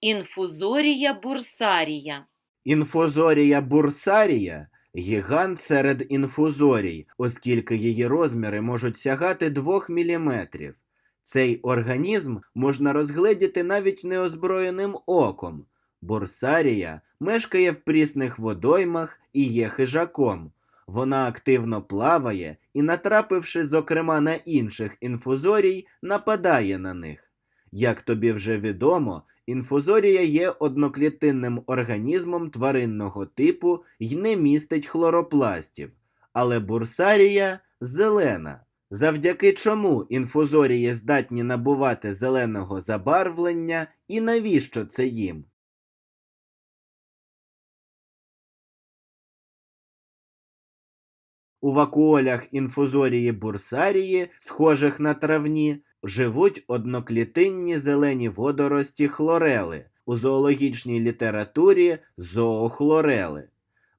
Інфузорія бурсарія. Інфузорія бурсарія гігант серед інфузорій, оскільки її розміри можуть сягати 2 мм. Цей організм можна розгледіти навіть неозброєним оком. Бурсарія мешкає в прісних водоймах і є хижаком. Вона активно плаває і, натрапивши, зокрема, на інших інфузорій, нападає на них. Як тобі вже відомо, інфузорія є одноклітинним організмом тваринного типу й не містить хлоропластів, але бурсарія зелена. Завдяки чому інфузорії здатні набувати зеленого забарвлення і навіщо це їм? У вакуолях інфузорії бурсарії, схожих на травні, живуть одноклітинні зелені водорості хлорели, у зоологічній літературі зоохлорели.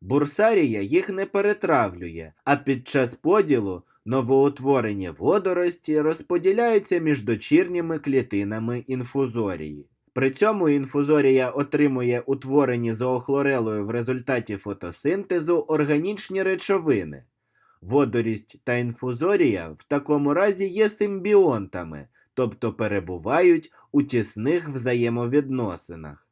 Бурсарія їх не перетравлює, а під час поділу новоутворені водорості розподіляються між дочірніми клітинами інфузорії. При цьому інфузорія отримує утворені зоохлорелою в результаті фотосинтезу органічні речовини. Водорість та інфузорія в такому разі є симбіонтами, тобто перебувають у тісних взаємовідносинах.